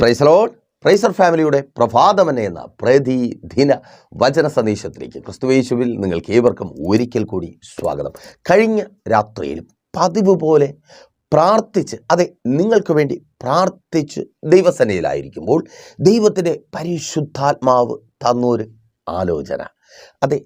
പ്രൈസലോൺ പ്രൈസർ ഫാമിലിയുടെ പ്രഭാതമന എന്ന പ്രതിദിന വചന സന്ദേശത്തിലേക്ക് ക്രിസ്തുവേശുവിൽ നിങ്ങൾക്ക് ഏവർക്കും ഒരിക്കൽ കൂടി സ്വാഗതം. കഴിഞ്ഞ രാത്രിയിൽ പതിവ് പോലെ പ്രാർത്ഥിച്ച് അതെ നിങ്ങൾക്ക് വേണ്ടി പ്രാർത്ഥിച്ച് ദൈവസനയിലായിരിക്കുമ്പോൾ ദൈവത്തിന്റെ പരിശുദ്ധാത്മാവ് തന്നൊരു ആലോചന. അതെ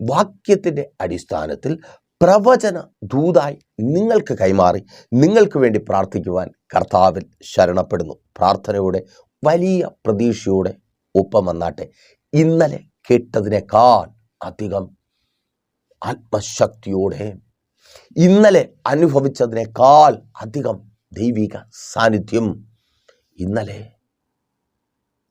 വാക്യത്തിന്റെ അടിസ്ഥാനത്തിൽ പ്രവചന ദൂതായി നിങ്ങൾക്ക് കൈമാറി നിങ്ങൾക്ക് വേണ്ടി പ്രാർത്ഥിക്കുവാൻ കർത്താവിൽ ശരണപ്പെടുന്നു. പ്രാർത്ഥനയുടെ വലിയ പ്രതീക്ഷയോടെ ഒപ്പം വന്നാട്ടെ. ഇന്നലെ കേട്ടതിനേക്കാൾ അധികം ആത്മശക്തിയോടെ ഇന്നലെ അനുഭവിച്ചതിനേക്കാൾ അധികം ദൈവിക സാന്നിധ്യം ഇന്നലെ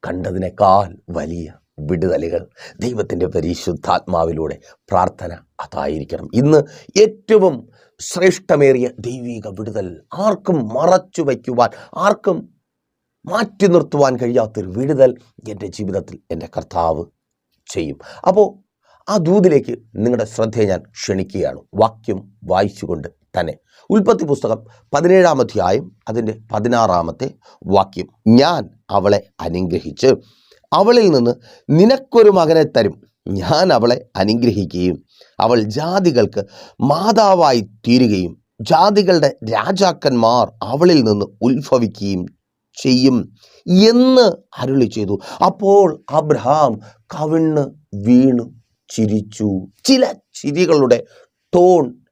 കണ്ടതിനേക്കാൾ വലിയ വിടുതലുകൾ. ദൈവത്തിന്റെ പരിശുദ്ധാത്മാവിലൂടെ പ്രാർത്ഥന അതായിരിക്കണം. ഇന്ന് ഏറ്റവും ശ്രേഷ്ഠമേറിയ ദൈവിക വിടുതൽ ആർക്കും മറച്ചു വയ്ക്കുവാൻ ആർക്കും മാറ്റി നിർത്തുവാൻ കഴിയാത്തൊരു വിടുതൽ എന്റെ ജീവിതത്തിൽ എന്റെ കർത്താവ് ചെയ്യും. അപ്പോൾ ആ ദൂതിലേക്ക് നിങ്ങളുടെ ശ്രദ്ധയെ ഞാൻ ക്ഷണിക്കുകയാണ്. വാക്യം വായിച്ചുകൊണ്ട് തന്നെ. ഉൽപ്പത്തി പുസ്തകം പതിനേഴാം അധ്യായം അതിന്റെ പതിനാറാമത്തെ വാക്യം. ഞാൻ അവളെ അനുഗ്രഹിച്ച് അവളിൽ നിന്ന് നിനക്കൊരു മകനെ തരും. ഞാൻ അവളെ അനുഗ്രഹിക്കുകയും അവൾ ജാതികൾക്ക് മാതാവായി തീരുകയും ജാതികളുടെ രാജാക്കന്മാർ അവളിൽ നിന്ന് ഉത്ഭവിക്കുകയും ചെയ്യും എന്ന് അരുളി ചെയ്തു. അപ്പോൾ അബ്രഹാം കവിണ്ണ് വീണു ചിരിച്ചു. ചില ചിരികളുടെ ടോൺ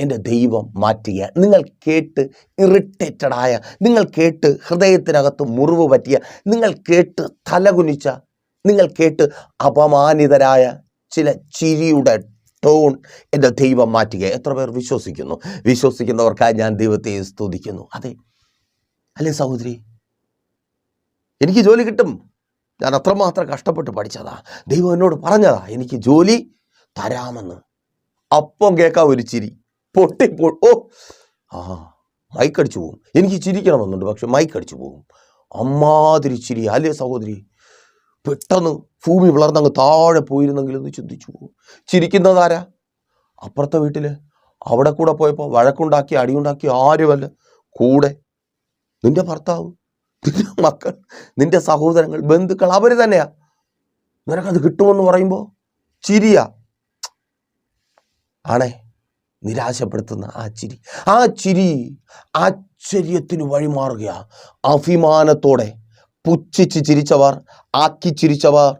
എന്റെ ദൈവം മാറ്റുക നിങ്ങൾ കേട്ട് ഇറിറ്റേറ്റഡായ നിങ്ങൾ കേട്ട് ഹൃദയത്തിനകത്ത് മുറിവ് പറ്റിയ നിങ്ങൾ കേട്ട് തലകുനിച്ച നിങ്ങൾ കേട്ട് അപമാനിതരായ ചില ചിരിയുടെ ടോൺ എന്റെ ദൈവം മാറ്റുക എത്ര പേർ വിശ്വസിക്കുന്നു? വിശ്വസിക്കുന്നവർക്കായി ഞാൻ ദൈവത്തെ സ്തുതിക്കുന്നു. അതെ. അല്ലേ സഹോദരി? എനിക്ക് ജോലി കിട്ടും. ഞാൻ അത്രമാത്രം കഷ്ടപ്പെട്ട് പഠിച്ചതാ. ദൈവം എന്നോട് പറഞ്ഞതാ എനിക്ക് ജോലി തരാമെന്ന്. അപ്പം കേൾക്കാം ഒരു ചിരി. പൊട്ടിപ്പോ ഓ! ആ മൈക്കടിച്ചു പോകും. എനിക്ക് ചിരിക്കണമെന്നുണ്ട് പക്ഷെ മൈക്കടിച്ചു പോകും. അമ്മാതിരി ചിരി. അല്ലേ സഹോദരി? പെട്ടെന്ന് ഭൂമി വിളർന്നങ്ങ് താഴെ പോയിരുന്നെങ്കിൽ എന്ന് ചിന്തിച്ചു പോകും. ചിരിക്കുന്നതാരാ അപ്പുറത്തെ വീട്ടിൽ അവിടെ കൂടെ പോയപ്പോൾ വഴക്കുണ്ടാക്കി അടിയുണ്ടാക്കി ആരുമല്ല. കൂടെ. നിന്റെ ഭർത്താവ് നിന്റെ മക്കൾ നിന്റെ സഹോദരങ്ങൾ ബന്ധുക്കൾ അവർ തന്നെയാ. നിനക്കത് കിട്ടുമെന്ന് പറയുമ്പോൾ ചിരിയാ. ആണേ. നിരാശപ്പെടുത്തുന്ന ആ ചിരി. ആ ചിരി ആശ്ചര്യത്തിന് വഴിമാറുക അഭിമാനത്തോടെ പുച്ഛിച്ച് ചിരിച്ചവർ ആക്കി ചിരിച്ചവർ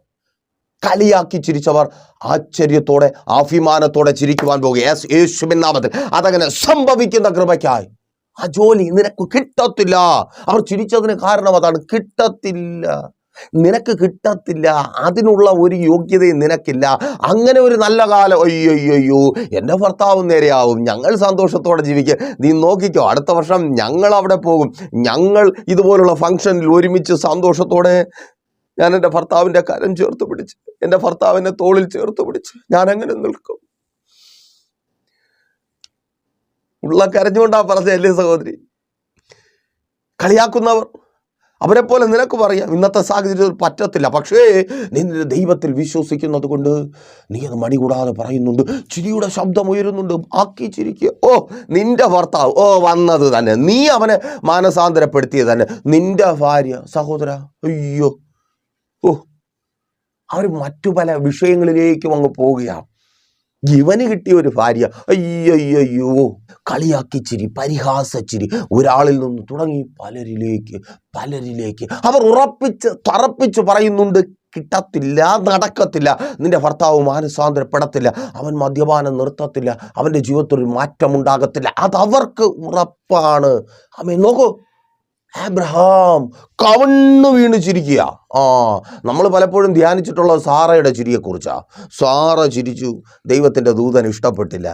കളിയാക്കി ചിരിച്ചവർ ആശ്ചര്യത്തോടെ അഭിമാനത്തോടെ ചിരിക്കുവാൻ പോകുക. യേശുവിൻ നാമത്തിൽ. അതങ്ങനെ സംഭവിക്കുന്ന കൃപയ്ക്കായി. ആ ജോലി നിനക്ക് കിട്ടത്തില്ല. അവർ ചിരിച്ചതിന് കാരണം അതാണ്. കിട്ടത്തില്ല. നിനക്ക് കിട്ടത്തില്ല അതിനുള്ള ഒരു യോഗ്യതയും നിനക്കില്ല. അങ്ങനെ ഒരു നല്ല കാലം അയ്യോ അയ്യോ അയ്യോ എന്റെ ഭർത്താവും നേരെയാവും ഞങ്ങൾ സന്തോഷത്തോടെ ജീവിക്കുക നീ നോക്കിക്കോ അടുത്ത വർഷം ഞങ്ങൾ അവിടെ പോകും. ഞങ്ങൾ ഇതുപോലുള്ള ഫംഗ്ഷനിൽ ഒരുമിച്ച് സന്തോഷത്തോടെ ഞാൻ എന്റെ ഭർത്താവിന്റെ കരം ചേർത്ത് പിടിച്ച് എന്റെ ഭർത്താവിന്റെ തോളിൽ ചേർത്ത് പിടിച്ച് ഞാൻ അങ്ങനെ നിൽക്കും. ഉള്ള കരഞ്ഞുകൊണ്ടാ പറഞ്ഞല്ലേ സഹോദരി? കളിയാക്കുന്നവർ. അവരെ പോലെ നിനക്ക് പറയാം. ഇന്നത്തെ സാഹചര്യത്തിൽ പറ്റത്തില്ല. പക്ഷേ നിന്റെ ദൈവത്തിൽ വിശ്വസിക്കുന്നത് കൊണ്ട് നീ അത് മടി കൂടാതെ പറയുന്നുണ്ട്. ചിരിയുടെ ശബ്ദം ഉയരുന്നുണ്ട്. ആക്കി ചിരിക്കുക ഓ നിന്റെ ഭർത്താവ്. ഓ വന്നത് തന്നെ. നീ അവനെ മാനസാന്തരപ്പെടുത്തിയത് തന്നെ. നിന്റെ ഭാര്യ സഹോദര അയ്യോ. ഓ അവർ മറ്റു പല വിഷയങ്ങളിലേക്കും അങ്ങ് പോവുകയാണ്. ഇവന് കിട്ടിയ ഒരു ഭാര്യ. അയ്യയ്യോ കളിയാക്കി ചിരി പരിഹാസ ചിരി ഒരാളിൽ നിന്ന് തുടങ്ങി പലരിലേക്ക് പലരിലേക്ക്. അവർ ഉറപ്പിച്ച് തറപ്പിച്ച് പറയുന്നുണ്ട് കിട്ടത്തില്ല നടക്കത്തില്ല. നിന്റെ ഭർത്താവ് മാനസാന്തരപ്പെടത്തില്ല. അവൻ മദ്യപാനം നിർത്തത്തില്ല. അവന്റെ ജീവിതത്തിൽ ഒരു മാറ്റമുണ്ടാകത്തില്ല. അതവർക്ക് ഉറപ്പാണ്. അമ്മേ നോക്കൂ. ആബ്രഹാം കവണ്ണു വീണ് ചിരിക്കുക. ആ നമ്മൾ പലപ്പോഴും ധ്യാനിച്ചിട്ടുള്ളത് സാറയുടെ ചിരിയെക്കുറിച്ചാണ് സാറ ചിരിച്ചു. ദൈവത്തിന്റെ ദൂതന് ഇഷ്ടപ്പെട്ടില്ല.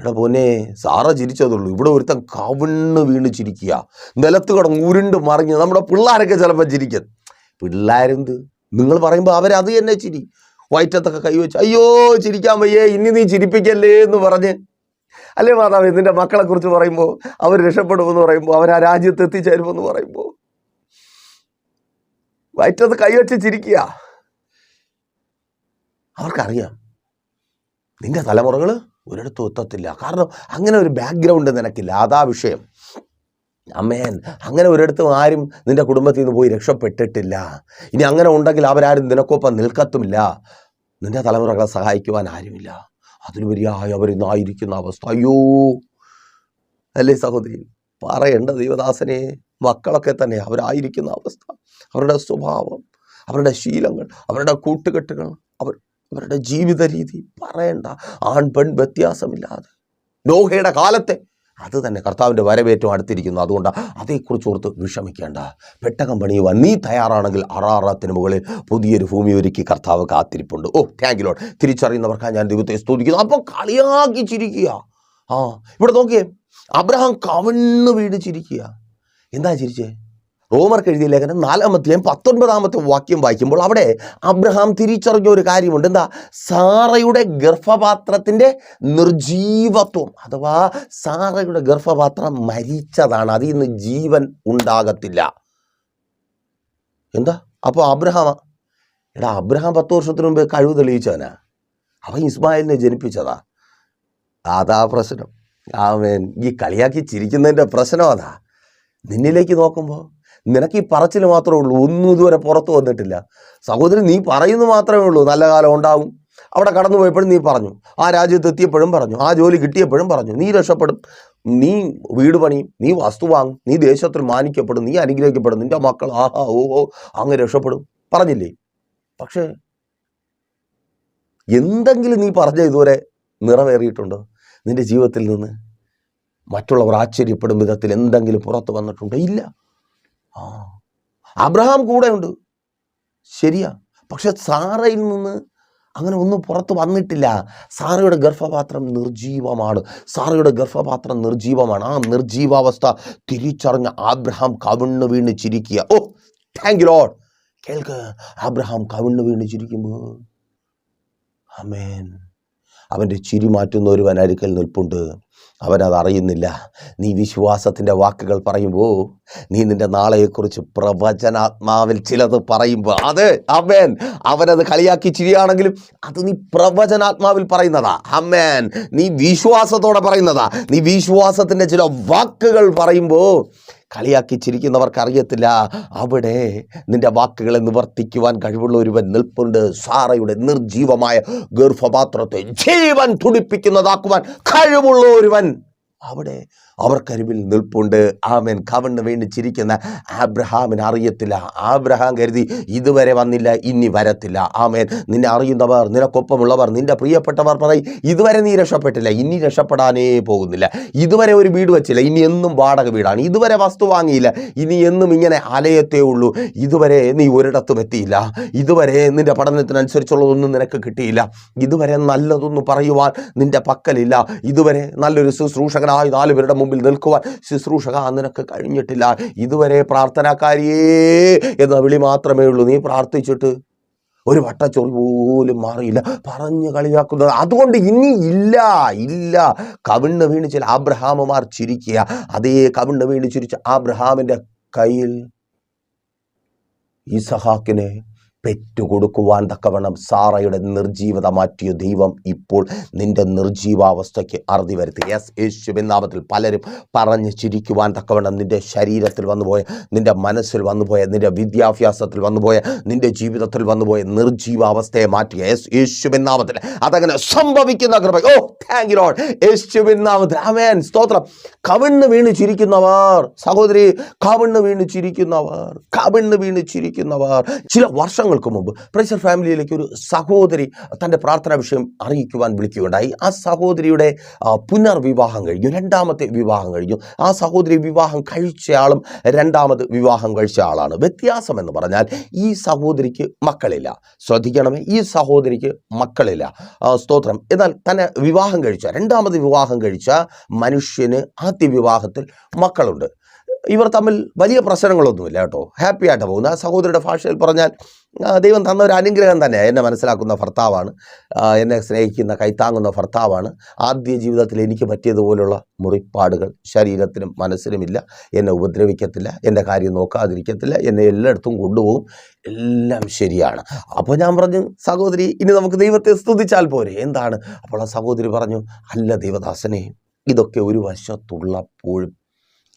എടാ പോനെ സാറ ചിരിച്ചതുള്ളൂ. ഇവിടെ ഒരുത്തൻ കവണ്ണ് വീണ് ചിരിക്കുക. നിലത്ത് കിടന്ന് ഉരുണ്ട് മറിഞ്ഞ് നമ്മുടെ പിള്ളേരൊക്കെ ചിലപ്പോൾ ചിരിക്കും. പിള്ളേരെന്ത്? നിങ്ങൾ പറയുമ്പോൾ അവരത് തന്നെ ചിരി. വയറ്റത്തൊക്കെ കൈവച്ച് അയ്യോ ചിരിക്കാൻ വയ്യേ ഇനി നീ ചിരിപ്പിക്കല്ലേ എന്ന് പറഞ്ഞ്. അല്ലേ മാതാവ് മക്കളെ കുറിച്ച് പറയുമ്പോൾ അവർ രക്ഷപ്പെടുമെന്ന് പറയുമ്പോൾ അവർ ആ രാജ്യത്ത് എത്തിച്ചേരുമെന്ന് പറയുമ്പോൾ വയറ്റത്ത് കൈവച്ച് ചിരിക്കുക. അവർക്കറിയാം. നിന്റെ തലമുറകൾ ഒരിടത്തും ഒത്തത്തില്ല കാരണം അങ്ങനെ ഒരു ബാക്ക്ഗ്രൗണ്ട് നിനക്കില്ല. അതാ വിഷയം. അമ്മേൻ അങ്ങനെ ഒരിടത്തും ആരും നിന്റെ കുടുംബത്തിൽ നിന്ന് പോയി രക്ഷപ്പെട്ടിട്ടില്ല. ഇനി അങ്ങനെ ഉണ്ടെങ്കിൽ അവരാരും നിനക്കൊപ്പം നിൽക്കത്തുമില്ല. നിന്റെ തലമുറകളെ സഹായിക്കുവാൻ ആരുമില്ല. അതിലുപരിയായി അവരിന്നായിരിക്കുന്ന അവസ്ഥ. അയ്യോ. അല്ലേ സഹോദരി? പറയേണ്ട ദൈവദാസനെ മക്കളൊക്കെ തന്നെ അവരായിരിക്കുന്ന അവസ്ഥ. അവരുടെ സ്വഭാവം അവരുടെ ശീലങ്ങൾ അവരുടെ കൂട്ടുകെട്ടുകൾ അവർ അവരുടെ ജീവിത രീതി പറയണ്ട. ആൺ പെൺ വ്യത്യാസമില്ലാതെ. ലോഹയുടെ കാലത്തെ അത് തന്നെ കർത്താവിന്റെ വരവേറ്റവും അടുത്തിരിക്കുന്നു. അതുകൊണ്ട് അതേക്കുറിച്ച് ഓർത്ത് വിഷമിക്കേണ്ട. പെട്ടകം പണിയുവാൻ നീ തയ്യാറാണെങ്കിൽ അറാറത്തിന് മുകളിൽ പുതിയൊരു ഭൂമി ഒരുക്കി കർത്താവ് കാത്തിരിപ്പുണ്ട്. ഓ താങ്ക് ലോഡ് തിരിച്ചറിയുന്നവർക്കാണ് ഞാൻ ദൈവത്തെ സ്തുതിക്കുന്നു. അപ്പോൾ കളിയാക്കി ചിരിക്കുക. ആ ഇവിടെ നോക്കിയേ. അബ്രഹാം കവണ്ണ് വീട് ചിരിക്കുക. എന്താ ചിരിച്ചേ? റോമർക്ക് എഴുതിയ ലേഖനം നാലാമത്തെയും പത്തൊൻപതാമത്തെ വാക്യം വായിക്കുമ്പോൾ അവിടെ അബ്രഹാം തിരിച്ചറിഞ്ഞ ഒരു കാര്യമുണ്ട്. എന്താ? സാറയുടെ ഗർഭപാത്രത്തിന്റെ നിർജീവത്വം. അഥവാ സാറയുടെ ഗർഭപാത്രം മരിച്ചതാണ്. അതിൽ നിന്ന് ജീവൻ ഉണ്ടാകത്തില്ല. എന്താ? അപ്പോൾ അബ്രഹാം എടാ അബ്രഹാം പത്ത് വർഷത്തിന് മുമ്പ് കഴിവ് തെളിയിച്ചവനാ. അവൻ ഇസ്മായിലിനെ ജനിപ്പിച്ചതാ. അതാ പ്രശ്നം. ആമേൻ ഈ കളിയാക്കി ചിരിക്കുന്നതിന്റെ പ്രശ്നം അതാ. നിന്നിലേക്ക് നോക്കുമ്പോൾ നിനക്ക് ഈ പറച്ചിൽ മാത്രമേ ഉള്ളൂ. ഒന്നും ഇതുവരെ പുറത്തു വന്നിട്ടില്ല. സഹോദരൻ നീ പറയുന്നു മാത്രമേ ഉള്ളൂ. നല്ല കാലം ഉണ്ടാവും. അവിടെ കടന്നു പോയപ്പോഴും നീ പറഞ്ഞു. ആ രാജ്യത്ത് എത്തിയപ്പോഴും പറഞ്ഞു. ആ ജോലി കിട്ടിയപ്പോഴും പറഞ്ഞു. നീ രക്ഷപ്പെടും. നീ വീട് പണിയും നീ വസ്തു വാങ്ങും നീ ദേശത്തിൽ മാനിക്കപ്പെടും നീ അനുഗ്രഹിക്കപ്പെടും. നിന്റെ മക്കൾ ആഹാ ഓഹോ അങ്ങ് രക്ഷപ്പെടും. പറഞ്ഞില്ലേ? പക്ഷേ എന്തെങ്കിലും നീ പറഞ്ഞ ഇതുവരെ നിറവേറിയിട്ടുണ്ടോ? നിന്റെ ജീവിതത്തിൽ നിന്ന് മറ്റുള്ളവർ ആശ്ചര്യപ്പെടും വിധത്തിൽ എന്തെങ്കിലും പുറത്ത് വന്നിട്ടുണ്ടോ? ഇല്ല. ആ. അബ്രഹാം കൂടെ ഉണ്ട് ശരിയാ. പക്ഷെ സാറയിൽ നിന്ന് അങ്ങനെ ഒന്നും പുറത്ത് വന്നിട്ടില്ല. സാറയുടെ ഗർഭപാത്രം നിർജീവമാണ്. സാറയുടെ ഗർഭപാത്രം നിർജീവമാണ്. ആ നിർജീവാവസ്ഥ തിരിച്ചറിഞ്ഞ ആബ്രഹാം കവിണ്ണ് വീണ് ചിരിക്കുക. ഓ താങ്ക് യു ലോഡ് കേൾക്ക്. ആബ്രഹാം കവിണ്ണ് വീണ് ചിരിക്കുമ്പോൾ. അമേൻ അവന്റെ ചിരി മാറ്റുന്ന ഒരു അരുക്കൽ നിൽപ്പുണ്ട്. അവനത് അറിയുന്നില്ല. നീ വിശ്വാസത്തിന്റെ വാക്കുകൾ പറയുമ്പോൾ നീ നിന്റെ നാളെയെക്കുറിച്ച് പ്രവചനാത്മാവിൽ ചിലത് പറയുമ്പോൾ അത് അമ്മേൻ അവനത് കളിയാക്കി ചിരിയാണെങ്കിലും അത് നീ പ്രവചനാത്മാവിൽ പറയുന്നതാ. അമ്മേൻ നീ വിശ്വാസത്തോടെ പറയുന്നതാ. നീ വിശ്വാസത്തിന്റെ ചില വാക്കുകൾ പറയുമ്പോൾ കളിയാക്കി ചിരിക്കുന്നവർക്ക് അറിയത്തില്ല അവിടെ നിന്റെ വാക്കുകളെ നിവർത്തിക്കുവാൻ കഴിവുള്ള ഒരുവൻ നിൽപ്പുണ്ട്. സാറയുടെ നിർജീവമായ ഗർഭപാത്രത്തെ ജീവൻ തുടിപ്പിക്കുന്നതാക്കുവാൻ കഴിവുള്ള ഒരുവൻ അവിടെ അവർക്കരിവിൽ നിൽപ്പുണ്ട്. ആമേൻ. കവണ്ണ് വേണ്ടി ചിരിക്കുന്ന ആബ്രഹാമിന് അറിയത്തില്ല. ആബ്രഹാം കരുതി ഇതുവരെ വന്നില്ല ഇനി വരത്തില്ല. ആമേൻ. നിന്നെ അറിയുന്നവർ നിനക്കൊപ്പമുള്ളവർ നിന്റെ പ്രിയപ്പെട്ടവർ പറയും ഇതുവരെ നീ രക്ഷപ്പെട്ടില്ല ഇനി രക്ഷപ്പെടാനേ പോകുന്നില്ല. ഇതുവരെ ഒരു വീട് വെച്ചില്ല ഇനി എന്നും വാടക വീടാണ്. ഇതുവരെ വസ്തു വാങ്ങിയില്ല ഇനി എന്നും ഇങ്ങനെ അലയത്തേ ഉള്ളൂ. ഇതുവരെ നീ ഒരിടത്തും എത്തിയില്ല. ഇതുവരെ നിന്റെ പഠനത്തിനനുസരിച്ചുള്ളതൊന്നും നിനക്ക് കിട്ടിയില്ല. ഇതുവരെ നല്ലതൊന്നും പറയുവാൻ നിന്റെ പക്കലില്ല. ഇതുവരെ നല്ലൊരു ശുശ്രൂഷകനായി നാല് പേരുടെ മുമ്പിൽ നിൽക്കുവാൻ ശുശ്രൂഷക നിനക്ക് കഴിഞ്ഞിട്ടില്ല. ഇതുവരെ പ്രാർത്ഥനാക്കാരിയേ എന്ന വിളി മാത്രമേ ഉള്ളൂ. നീ പ്രാർത്ഥിച്ചിട്ട് ഒരു വട്ടച്ചൊറി പോലും മാറിയില്ല. പറഞ്ഞു കളിയാക്കുന്നത് അതുകൊണ്ട് ഇനി ഇല്ല ഇല്ല. കവിണ്ണ് വീണ് ചില ആബ്രഹാമുമാർ ചിരിക്കുക. അതേ കവിണ്ണ് വീണ് ചിരിച്ച ആബ്രഹാമിന്റെ കയ്യിൽ ഈസഹാക്കിനെ പെറ്റുകൊടുക്കുവാൻ തക്കവണ്ണം സാറയുടെ നിർജീവത മാറ്റിയ ദൈവം ഇപ്പോൾ നിന്റെ നിർജീവാവസ്ഥയ്ക്ക് അറുതി വരുത്തി. യെസ് യേശുവിൻ നാമത്തിൽ പലരും പറഞ്ഞ് ചിരിക്കുവാൻ തക്കവണ്ണം നിന്റെ ശരീരത്തിൽ വന്നുപോയ നിന്റെ മനസ്സിൽ വന്നുപോയ നിന്റെ വിദ്യാഭ്യാസത്തിൽ വന്നുപോയ നിന്റെ ജീവിതത്തിൽ വന്നുപോയ നിർജീവാവസ്ഥയെ മാറ്റിയ. യെസ് യേശുവിൻ നാമത്തിൽ അതങ്ങനെ സംഭവിക്കുന്ന കൃപ. ഓ താങ്ക് യു ലോഡ് യേശുവിൻ ആമേൻ സ്തോത്രം. കവിണ്ണ് വീണ് ചിരിക്കുന്നവർ സഹോദരി കവിണ്ണ് വീണ് ചിരിക്കുന്നവർ കവിണ്ണ് വീണ് ചിരിക്കുന്നവർ ചില വർഷങ്ങൾക്ക് മുമ്പ് പ്രൈസർ ഫാമിലിയിലേക്ക് ഒരു സഹോദരി തന്റെ പ്രാർത്ഥനാ വിഷയം അറിയിക്കുവാൻ വിളിക്കുകയുണ്ടായി. ആ സഹോദരിയുടെ പുനർവിവാഹം കഴിഞ്ഞു. രണ്ടാമത്തെ വിവാഹം കഴിഞ്ഞു. ആ സഹോദരി വിവാഹം കഴിച്ചയാളും രണ്ടാമത് വിവാഹം കഴിച്ച ആളാണ്. വ്യത്യാസം എന്ന് പറഞ്ഞാൽ ഈ സഹോദരിക്ക് മക്കളില്ല. ശ്രദ്ധിക്കണമേ ഈ സഹോദരിക്ക് മക്കളില്ല. സ്തോത്രം. എന്നാൽ തന്നെ വിവാഹം കഴിച്ച രണ്ടാമത് വിവാഹം കഴിച്ച മനുഷ്യന് ആദ്യ വിവാഹത്തിൽ മക്കളുണ്ട്. ഇവർ തമ്മിൽ വലിയ പ്രശ്നങ്ങളൊന്നുമില്ല കേട്ടോ. ഹാപ്പി ആയിട്ട് പോകുന്നു. ആ സഹോദരിയുടെ ഭാഷയിൽ പറഞ്ഞാൽ ദൈവം തന്ന ഒരു അനുഗ്രഹം തന്നെ എന്നെ മനസ്സിലാക്കുന്ന ഭർത്താവാണ്. എന്നെ സ്നേഹിക്കുന്ന കൈത്താങ്ങുന്ന ഭർത്താവാണ്. ആദ്യ ജീവിതത്തിൽ എനിക്ക് പറ്റിയതുപോലുള്ള മുറിപ്പാടുകൾ ശരീരത്തിനും മനസ്സിനുമില്ല എന്നെ ഉപദ്രവിക്കത്തില്ല. എന്റെ കാര്യം നോക്കാതിരിക്കത്തില്ല. എന്നെ എല്ലായിടത്തും കൊണ്ടുപോകും. എല്ലാം ശരിയാണ്. അപ്പോൾ ഞാൻ പറഞ്ഞു സഹോദരി ഇനി നമുക്ക് ദൈവത്തെ സ്തുതിച്ചാൽ പോരെ. എന്താണ്? അപ്പോൾ ആ സഹോദരി പറഞ്ഞു അല്ല ദൈവദാസനെ ഇതൊക്കെ ഒരു വശത്തുള്ളപ്പോഴും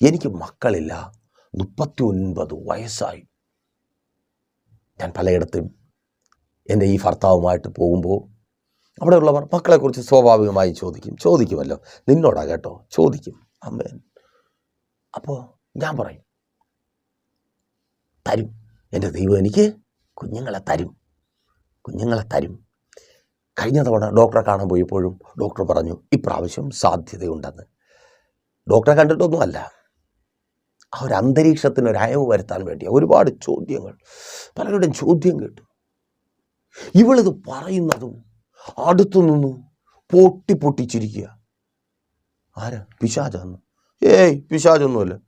എനിക്ക് മക്കളില്ല. മുപ്പത്തി ഒൻപത് വയസ്സായി. ഞാൻ പലയിടത്തും എന്റെ ഈ ഭർത്താവുമായിട്ട് പോകുമ്പോൾ അവിടെയുള്ളവർ മക്കളെക്കുറിച്ച് സ്വാഭാവികമായി ചോദിക്കും. ചോദിക്കുമല്ലോ. നിന്നോടാ കേട്ടോ. ചോദിക്കും. അമ്മേൻ. അപ്പോൾ ഞാൻ പറയും തരും. എന്റെ ദൈവം എനിക്ക് കുഞ്ഞുങ്ങളെ തരും. കുഞ്ഞുങ്ങളെ തരും. കഴിഞ്ഞ തവണ ഡോക്ടറെ കാണാൻ പോയപ്പോഴും ഡോക്ടർ പറഞ്ഞു ഇപ്രാവശ്യം സാധ്യതയുണ്ടെന്ന്. ഡോക്ടറെ കണ്ടിട്ടൊന്നുമല്ല. ആ ഒരു അന്തരീക്ഷത്തിന് ഒരു അയവ് വരുത്താൻ വേണ്ടി ഒരുപാട് ചോദ്യങ്ങൾ. പലരുടെയും ചോദ്യം കേട്ടു. ഇവളിത് പറയുന്നതും അടുത്തു നിന്നും പൊട്ടി പൊട്ടിച്ചിരിക്കുക. ആരാ? പിശാചാന്ന്. ഏയ് പിശാചൊന്നുമല്ല.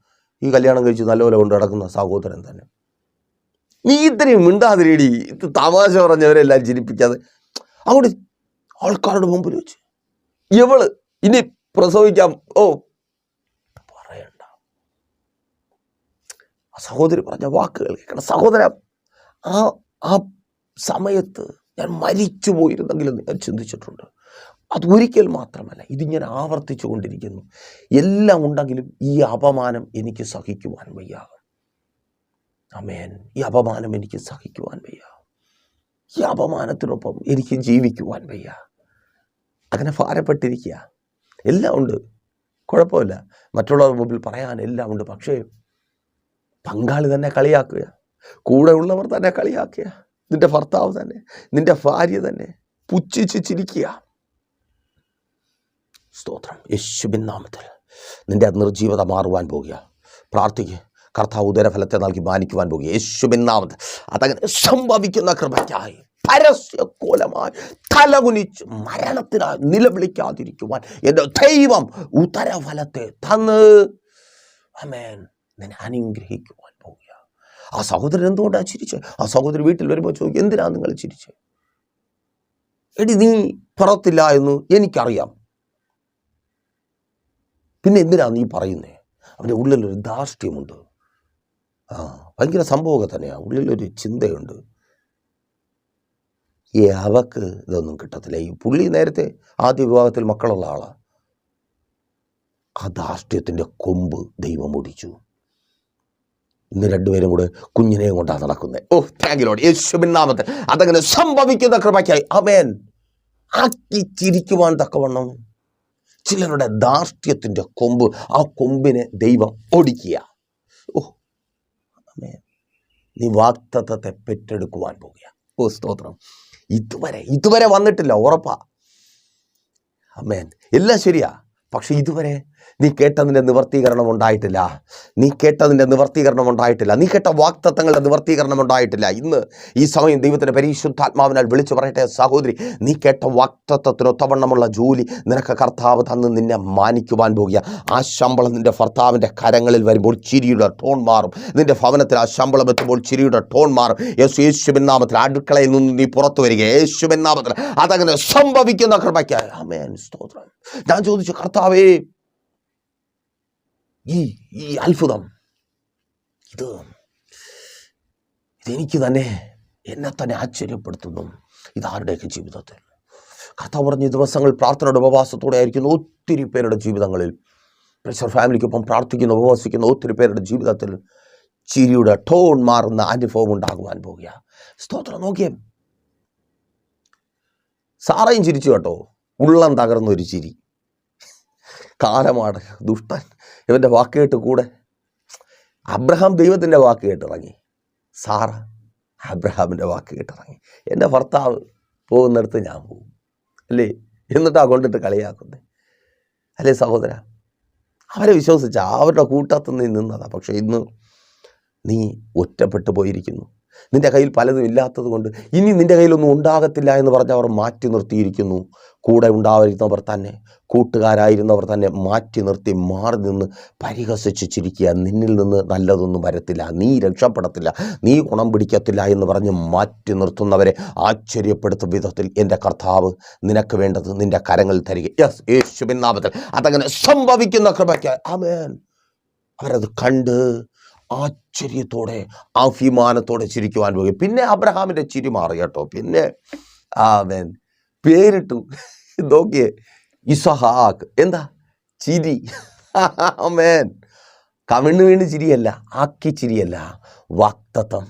ഈ കല്യാണം കഴിച്ച് നല്ലപോലെ കൊണ്ട് നടക്കുന്ന സഹോദരൻ തന്നെ. നീ ഇത്രയും മിണ്ടാതിരേടി ഇത് തമാശ പറഞ്ഞവരെല്ലാം ചിരിപ്പിക്കാതെ. അങ്ങോട്ട് ആൾക്കാരുടെ മുമ്പിൽ വെച്ച്. ഇവൾ ഇനി പ്രസവിക്കാം. ഓ ആ സഹോദരി പറഞ്ഞ വാക്കുകൾ കേൾക്കണം. സഹോദരൻ ആ ആ സമയത്ത് ഞാൻ മരിച്ചു പോയിരുന്നെങ്കിലും ഞാൻ ചിന്തിച്ചിട്ടുണ്ട്. അത് ഒരിക്കൽ മാത്രമല്ല ഞാൻ ആവർത്തിച്ചു കൊണ്ടിരിക്കുന്നു. എല്ലാം ഉണ്ടെങ്കിലും ഈ അപമാനം എനിക്ക് സഹിക്കുവാൻ വയ്യ. അമേൻ ഈ അപമാനം എനിക്ക് സഹിക്കുവാൻ വയ്യ. ഈ അപമാനത്തിനൊപ്പം എനിക്ക് ജീവിക്കുവാൻ വയ്യ. അങ്ങനെ ഭാരപ്പെട്ടിരിക്കുക. എല്ലാം ഉണ്ട്. കുഴപ്പമില്ല. മറ്റുള്ളവർ മുമ്പിൽ പറയാൻ എല്ലാം ഉണ്ട്. പക്ഷേ പങ്കാളി തന്നെ കളിയാക്കുക. കൂടെ ഉള്ളവർ തന്നെ കളിയാക്കുക. നിന്റെ ഭർത്താവ് തന്നെ നിന്റെ ഭാര്യ തന്നെ പുച്ഛിച്ച് ചിരിക്കുക. സ്തോത്രം. യേശുബിൻ നാമത്തിൽ നിന്റെ നിർജീവത മാറുവാൻ പോകുക. പ്രാർത്ഥിക്കുക കർത്താവ് ഉദരഫലത്തെ നൽകി മാനിക്കുവാൻ പോകുക. യേശുബിൻ നാമത്തിൽ അതങ്ങനെ സംഭവിക്കുന്ന കൃപയ്ക്കായി പരസ്യക്കോലമായി തലകുനിച്ച് മരണത്തിനായി നിലവിളിക്കാതിരിക്കുവാൻ എന്റെ ദൈവം ഉത്തരഫലത്തെ തന്ന്. അമേൻ നിന്നെ അനുഗ്രഹിക്കുവാൻ പോവുക ആ സഹോദരൻ എന്തുകൊണ്ടാണ് ചിരിച്ചത് ആ സഹോദരൻ വീട്ടിൽ വരുമ്പോൾ ചോദിക്കും എന്തിനാണ് നിങ്ങൾ ചിരിച്ചത് എടി നീ പുറത്തില്ല എന്ന് എനിക്കറിയാം. പിന്നെ എന്തിനാണ് നീ പറയുന്നേ? അവന്റെ ഉള്ളിലൊരു ധാർഷ്ട്യമുണ്ട്. ആ ഭയങ്കര സംഭവമൊക്കെ തന്നെയാണ് ഉള്ളിലൊരു ചിന്തയുണ്ട്. ഈ അവക്ക് ഇതൊന്നും കിട്ടത്തില്ല. ഈ പുള്ളി നേരത്തെ ആദ്യ വിവാഹത്തിൽ മക്കളുള്ള ആളാണ് ആ ധാർഷ്ട്യത്തിന്റെ കൊമ്പ് ദൈവം ഒടിച്ചു. ഇന്ന് രണ്ടുപേരും കൂടെ കുഞ്ഞിനെയും കൊണ്ടാണ് നടക്കുന്നത് ഓ താങ്കിലോട് യേശുബിൻ നാമത്തിൽ. അതങ്ങനെ സംഭവിക്കുന്ന കൃപയ്ക്കായി. അമേൻ ആക്കി ചിരിക്കുവാൻ തക്കവണ്ണം. ചിലരുടെ ധാർഷ്ട്യത്തിന്റെ കൊമ്പ് ആ കൊമ്പിനെ ദൈവം ഒടിക്കുക. ഓ അമേൻ നീ വാക്തത്വത്തെ പെറ്റെടുക്കുവാൻ പോവുക ഓ സ്തോത്രം. ഇതുവരെ ഇതുവരെ വന്നിട്ടില്ല ഉറപ്പാ. അമേൻ എല്ലാം ശരിയാ. പക്ഷെ ഇതുവരെ നീ കേട്ടതിന്റെ നിവർത്തീകരണം ഉണ്ടായിട്ടില്ല. നീ കേട്ടതിന്റെ നിവർത്തീകരണം ഉണ്ടായിട്ടില്ല. നീ കേട്ട വാക്തത്വങ്ങളുടെ നിവർത്തീകരണം ഉണ്ടായിട്ടില്ല. ഇന്ന് ഈ സമയം ദൈവത്തിന്റെ പരിശുദ്ധാത്മാവിനാൽ വിളിച്ചു പറയട്ടെ സഹോദരി. നീ കേട്ട വാക്തത്വത്തിനൊത്തവണ്ണമുള്ള ജോലി നിനക്ക് കർത്താവ് തന്ന് നിന്നെ മാനിക്കുവാൻ പോകുക. ആ ശമ്പളം നിന്റെ ഭർത്താവിന്റെ കരങ്ങളിൽ വരുമ്പോൾ ചിരിയുടെ ടോൺ മാറും. നിന്റെ ഭവനത്തിൽ ആ ശമ്പളം എത്തുമ്പോൾ ചിരിയുടെ ടോൺ മാറും. യേശു യേശുവിൻ നാമത്തിൽ അടുക്കളയിൽ നിന്ന് നീ പുറത്തു വരിക. യേശുവിൻ നാമത്തിൽ അതങ്ങനെ സംഭവിക്കുന്ന കൃപയ്ക്ക്. ആമേൻ. സ്തോത്രം. ഞാൻ ചോദിച്ചു കർത്താവേ ഈ ഈ അത്ഭുതം. ഇത് ഇതെനിക്ക് തന്നെ എന്നെ തന്നെ ആശ്ചര്യപ്പെടുത്തുന്നു. ഇതാരുടെയൊക്കെ ജീവിതത്തിൽ? കഥ പറഞ്ഞ ദിവസങ്ങൾ പ്രാർത്ഥനയുടെ ഉപവാസത്തോടെ ആയിരിക്കുന്ന ഒത്തിരി പേരുടെ ജീവിതങ്ങളിൽ. പ്രഷർ ഫാമിലിക്കൊപ്പം പ്രാർത്ഥിക്കുന്ന ഉപവാസിക്കുന്ന ഒത്തിരി പേരുടെ ജീവിതത്തിൽ ചിരിയുടെ ടോൺ മാറുന്ന അനുഭവം ഉണ്ടാകുവാൻ പോകുക. സ്തോത്രം നോക്കിയേ. സാറയും ചിരിച്ചു കേട്ടോ. ഉള്ളം തകർന്നൊരു ചിരി. കാലമാണ് ദുഷ്ടൻ. ഇവന്റെ വാക്ക് കേട്ട് കൂടെ അബ്രഹാം ദൈവത്തിന്റെ വാക്ക് കേട്ടിറങ്ങി. സാറ അബ്രഹാമിന്റെ വാക്ക് കേട്ടിറങ്ങി. എന്റെ ഭർത്താവ് പോകുന്നിടത്ത് ഞാൻ പോകും. അല്ലേ? എന്നിട്ടാ കൊണ്ടിട്ട് കളിയാക്കുന്നത് അല്ലേ സഹോദര? അവരെ വിശ്വസിച്ച അവരുടെ കൂട്ടത്തിൽ നീ നിന്നതാ. പക്ഷേ ഇന്ന് നീ ഒറ്റപ്പെട്ടു പോയിരിക്കുന്നു. നിന്റെ കയ്യിൽ പലതും ഇല്ലാത്തത് കൊണ്ട് ഇനി നിന്റെ കയ്യിലൊന്നും ഉണ്ടാകത്തില്ല എന്ന് പറഞ്ഞ് അവർ മാറ്റി നിർത്തിയിരിക്കുന്നു. കൂടെ ഉണ്ടായിരുന്നവർ തന്നെ കൂട്ടുകാരായിരുന്നവർ തന്നെ മാറ്റി നിർത്തി മാറി നിന്ന് പരിഹസിച്ച് ചിരിക്കുക. നിന്നിൽ നിന്ന് നല്ലതൊന്നും വരത്തില്ല. നീ രക്ഷപ്പെടത്തില്ല. നീ ഗുണം പിടിക്കത്തില്ല എന്ന് പറഞ്ഞ് മാറ്റി നിർത്തുന്നവരെ ആശ്ചര്യപ്പെടുത്തും വിധത്തിൽ എന്റെ കർത്താവ് നിനക്ക് വേണ്ടത് നിന്റെ കരങ്ങൾ തരിക. യെസ് യേശുബിൻ നാമത്തിൽ. അതങ്ങനെ സംഭവിക്കുന്ന കൃപയ്ക്ക് ആമേൻ അവരത് കണ്ട് ആശ്ചര്യത്തോടെ അഭിമാനത്തോടെ ചിരിക്കുവാൻ പോകും പിന്നെ അബ്രഹാമിന്റെ ചിരി മാറി കേട്ടോ. പിന്നെ ആമേൻ. പേരിട്ടു. നോക്കിയേ ഇസഹാക്ക്. എന്താ? ചിരി. ആമേൻ. കവിണ്ണ് വീണ് ചിരിയല്ല ആക്കി ചിരിയല്ല. വാക്തത്വം.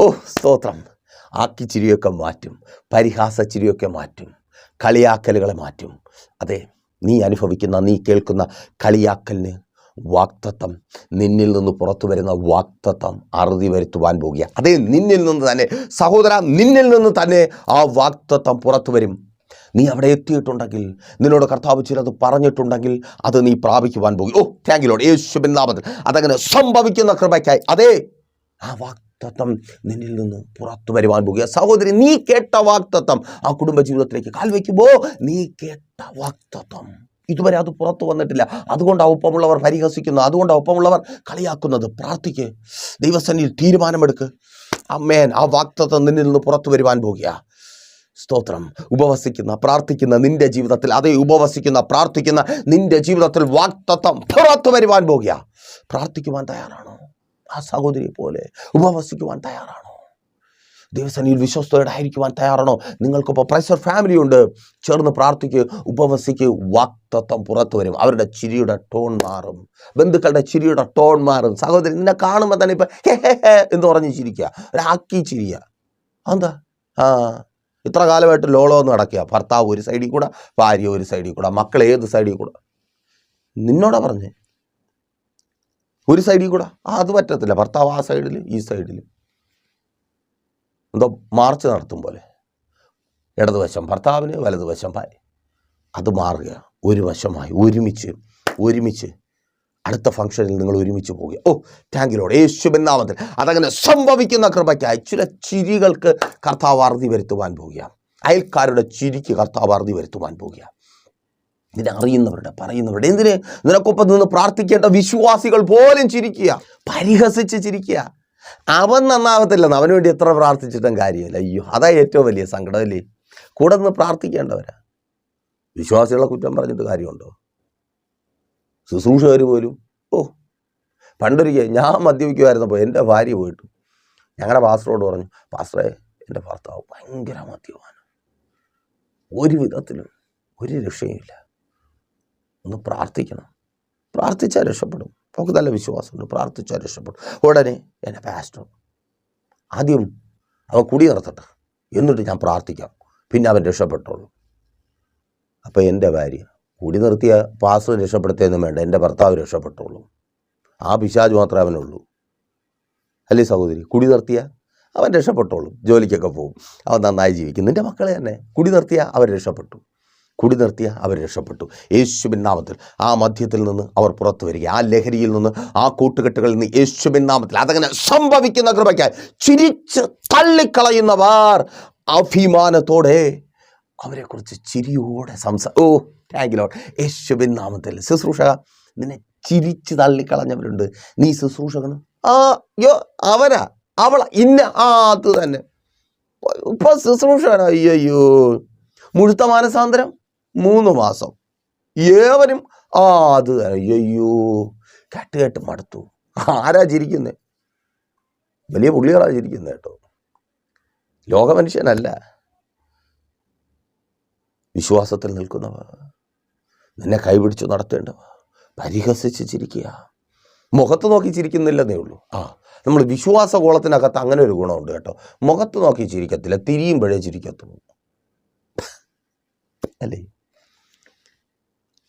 ഓ സ്തോത്രം. ആക്കി ചിരിയൊക്കെ മാറ്റും. പരിഹാസ ചിരിയൊക്കെ മാറ്റും. കളിയാക്കലുകളെ മാറ്റും. അതെ നീ അനുഭവിക്കുന്ന നീ കേൾക്കുന്ന കളിയാക്കലിന് വാക്തത്വം. നിന്നിൽ നിന്ന് പുറത്തു വരുന്ന വാക്തത്വം അറുതി വരുത്തുവാൻ പോകുക. അതേ നിന്നിൽ നിന്ന് തന്നെ സഹോദര നിന്നിൽ നിന്ന് തന്നെ ആ വാക്തത്വം പുറത്തു വരും. നീ അവിടെ എത്തിയിട്ടുണ്ടെങ്കിൽ നിന്നോട് കർത്താവ് ചിലത് പറഞ്ഞിട്ടുണ്ടെങ്കിൽ അത് നീ പ്രാപിക്കുവാൻ പോകും. ഓ താങ്ക് യു ലോഡ് യേശുബിൻ നാമത്തിൽ. അതങ്ങനെ സംഭവിക്കുന്ന കൃപയ്ക്കായി. അതേ ആ വാക്തത്വം നിന്നിൽ നിന്ന് പുറത്തു വരുവാൻ പോകുക. സഹോദരി നീ കേട്ട വാക്തത്വം ആ കുടുംബ ജീവിതത്തിലേക്ക് കാൽ നീ കേട്ട വാക്തത്വം. ഇതുവരെ അത് പുറത്തു വന്നിട്ടില്ല. അതുകൊണ്ടാണ് ഒപ്പമുള്ളവർ പരിഹസിക്കുന്നു അതുകൊണ്ടാണ് ഒപ്പമുള്ളവർ കളിയാക്കുന്നത്. പ്രാർത്ഥിക്ക്. ദൈവസന്നിധിയിൽ തീരുമാനമെടുക്ക്. അമ്മേൻ ആ വാക്തത്വം നിന്നിൽ നിന്ന് പുറത്തു വരുവാൻ പോകുക. സ്തോത്രം. ഉപവസിക്കുന്ന പ്രാർത്ഥിക്കുന്ന നിന്റെ ജീവിതത്തിൽ അതേ ഉപവസിക്കുന്ന പ്രാർത്ഥിക്കുന്ന നിന്റെ ജീവിതത്തിൽ വാക്തത്വം പുറത്തു വരുവാൻ പോകുക. പ്രാർത്ഥിക്കുവാൻ തയ്യാറാണോ. ആ സഹോദരിയെ പോലെ ഉപവസിക്കുവാൻ തയ്യാറാണോ. ദൈവസനിയിൽ വിശ്വസ്തയോടെ ആയിരിക്കുവാൻ തയ്യാറാണോ? നിങ്ങൾക്കിപ്പോൾ പ്രൈസർ ഫാമിലി ഉണ്ട്. ചേർന്ന് പ്രാർത്ഥിക്ക് ഉപവസിക്ക് വാക്തത്വം പുറത്തു വരും. അവരുടെ ചിരിയുടെ ടോൺ മാറും. ബന്ധുക്കളുടെ ചിരിയുടെ ടോൺ മാറും. സഹോദരൻ നിന്നെ കാണുമ്പോൾ തന്നെ ഇപ്പം എന്ന് പറഞ്ഞ് ചിരിക്കുക. ഒരാക്കി ചിരിക്കുക എന്താ ആ ഇത്ര കാലമായിട്ട് ലോളോ എന്ന് നടക്കുക ഭർത്താവ് ഒരു സൈഡിൽ കൂടെ ഭാര്യ ഒരു സൈഡിൽ കൂടെ മക്കൾ ഏത് സൈഡിൽ കൂടെ? നിന്നോടാ പറഞ്ഞേ. ഒരു സൈഡിൽ കൂടെ. ആ അത് പറ്റത്തില്ല. ഭർത്താവ് ആ സൈഡിൽ ഈ സൈഡിൽ എന്തോ മാർച്ച് നടത്തും പോലെ. ഇടതുവശം ഭർത്താവിന് വലതുവശം ഭാര്യ. അത് മാറുക. ഒരു വശമായി ഒരുമിച്ച് ഒരുമിച്ച് അടുത്ത ഫംഗ്ഷനിൽ നിങ്ങൾ ഒരുമിച്ച് പോവുക. ഓ ടാങ്കിലോട് യേശുബൻ നാമത്തിൽ അതങ്ങനെ സംഭവിക്കുന്ന കൃപയ്ക്കായി ചില ചിരികൾക്ക് കർത്താവ് അറുതി വരുത്തുവാൻ പോവുക. അയൽക്കാരുടെ ചിരിക്ക് കർത്താവ് അറുതി വരുത്തുവാൻ പോവുക. ഇതിനെ അറിയുന്നവരുടെ പറയുന്നവരുടെ എന്തിന്? നിനക്കൊപ്പം നിന്ന് പ്രാർത്ഥിക്കേണ്ട വിശ്വാസികൾ പോലും ചിരിക്കുക. പരിഹസിച്ച് ചിരിക്കുക. അവൻ നന്നാവത്തില്ലെന്ന് അവന് വേണ്ടി എത്ര പ്രാർത്ഥിച്ചിട്ടും കാര്യമില്ല. അയ്യോ അതാ ഏറ്റവും വലിയ സങ്കടം അല്ലേ? കൂടെ നിന്ന് പ്രാർത്ഥിക്കേണ്ടവരാ. വിശ്വാസികളെ കുറ്റം പറഞ്ഞിട്ട് കാര്യമുണ്ടോ? ശുശ്രൂഷകർ പോലും ഓ പണ്ടൊരിക്കൽ ഞാൻ മദ്യപിക്കുമായിരുന്നപ്പോൾ എന്റെ ഭാര്യ പോയിട്ട്. ഞങ്ങളുടെ പാസ്റ്ററോട് പറഞ്ഞു പാസ്റ്ററെ എന്റെ ഭർത്താവ് ഭയങ്കര മദ്യപാനം. ഒരു വിധത്തിലും ഒരു രക്ഷയുമില്ല. ഒന്ന് പ്രാർത്ഥിക്കണം. പ്രാർത്ഥിച്ചാൽ രക്ഷപ്പെടും. നമുക്ക് നല്ല വിശ്വാസമുണ്ട് പ്രാർത്ഥിച്ചാൽ രക്ഷപ്പെടും. ഉടനെ എന്നെ പാസ്റ്റർ ആദ്യം അവൻ കുടി നിർത്തട്ടെ എന്നിട്ട് ഞാൻ പ്രാർത്ഥിക്കാം. പിന്നെ അവൻ രക്ഷപ്പെട്ടോളൂ. അപ്പോൾ എന്റെ ഭാര്യ കുടി നിർത്തിയ പാസ് രക്ഷപ്പെടുത്തിയൊന്നും വേണ്ട. എന്റെ ഭർത്താവ് രക്ഷപ്പെട്ടോളൂ. ആ പിശാജ് മാത്രമേ അവനുള്ളൂ. അല്ലേ സഹോദരി? കുടി നിർത്തിയ അവൻ രക്ഷപ്പെട്ടോളും. ജോലിക്കൊക്കെ പോകും. അവൻ നന്നായി ജീവിക്കും. നിന്റെ മക്കളെ തന്നെ കുടി നിർത്തിയ അവൻ രക്ഷപ്പെട്ടു. കുടി നിർത്തിയ അവർ രക്ഷപ്പെട്ടു. യേശുബിൻ നാമത്തിൽ ആ മധ്യത്തിൽ നിന്ന് അവർ പുറത്തു വരിക ആ ലഹരിയിൽ നിന്ന് ആ കൂട്ടുകെട്ടുകളിൽ നിന്ന് യേശുബിൻ നാമത്തിൽ അതങ്ങനെ സംഭവിക്കുന്ന കൃപയ്ക്കായി ചിരിച്ച് തള്ളിക്കളയുന്നവർ അഭിമാനത്തോടെ അവരെക്കുറിച്ച് ചിരിയോടെ സംസാ ഓ താങ്ക് താങ്കിലോട്ട് യേശുബിൻ നാമത്തിൽ ശുശ്രൂഷ നിന്നെ ചിരിച്ച് തള്ളിക്കളഞ്ഞവരുണ്ട്. നീ ശുശ്രൂഷകന്? ആ യോ അവനാ അവള ഇന്ന ആ അത് തന്നെ. ഇപ്പൊ ശുശ്രൂഷ അയ്യോ മുഴുത്ത മാനസാന്തരം? മൂന്ന് മാസം. ഏവനും ആ അത് അയ്യോ കേട്ട് കേട്ട് മടുത്തു. ആരാ ചിരിക്കുന്നത് വലിയ പുള്ളികളാ ചിരിക്കുന്നത് കേട്ടോ. ലോകമനുഷ്യനല്ല. വിശ്വാസത്തിൽ നിൽക്കുന്നവ. നിന്നെ കൈപിടിച്ച് നടത്തേണ്ടവ. പരിഹസിച്ച് ചിരിക്കുക. മുഖത്ത് നോക്കി ചിരിക്കുന്നില്ലെന്നേ ഉള്ളൂ. ആ നമ്മൾ വിശ്വാസ കോളത്തിനകത്ത് അങ്ങനെ ഒരു ഗുണമുണ്ട് കേട്ടോ. മുഖത്ത് നോക്കി ചിരിക്കത്തില്ല തിരിയുമ്പോഴേ ചിരിക്കത്തുള്ളൂ. അല്ലേ?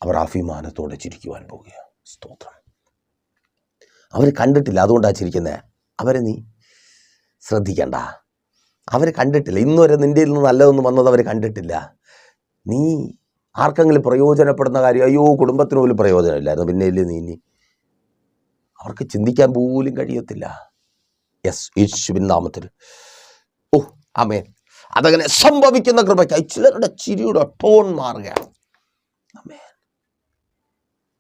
അവർ അഭിമാനത്തോടെ ചിരിക്കുവാൻ പോവുകയാണ്. സ്തോത്രം. അവർ കണ്ടിട്ടില്ല. അതുകൊണ്ടാണ് ചിരിക്കുന്നത് അവരെ നീ ശ്രദ്ധിക്കണ്ട. അവർ കണ്ടിട്ടില്ല. ഇന്നുവരെ നിന്റെ നിന്ന് നല്ലതൊന്നും വന്നത് അവർ കണ്ടിട്ടില്ല. നീ ആർക്കെങ്കിലും പ്രയോജനപ്പെടുന്ന കാര്യം അയ്യോ കുടുംബത്തിന് പോലും പ്രയോജനമില്ലായിരുന്നു. പിന്നെ ഇല്ലേ നീ ഇനി? അവർക്ക് ചിന്തിക്കാൻ പോലും കഴിയത്തില്ല. യെസ് യേശുവിൻ നാമത്തിൽ. ഓ ആമേൻ. അതങ്ങനെ സംഭവിക്കുന്ന കൃപയ്ക്ക് ചിലരുടെ ചിരിയുടെ ടോൺ മാറുകയാണ്. ആമേൻ.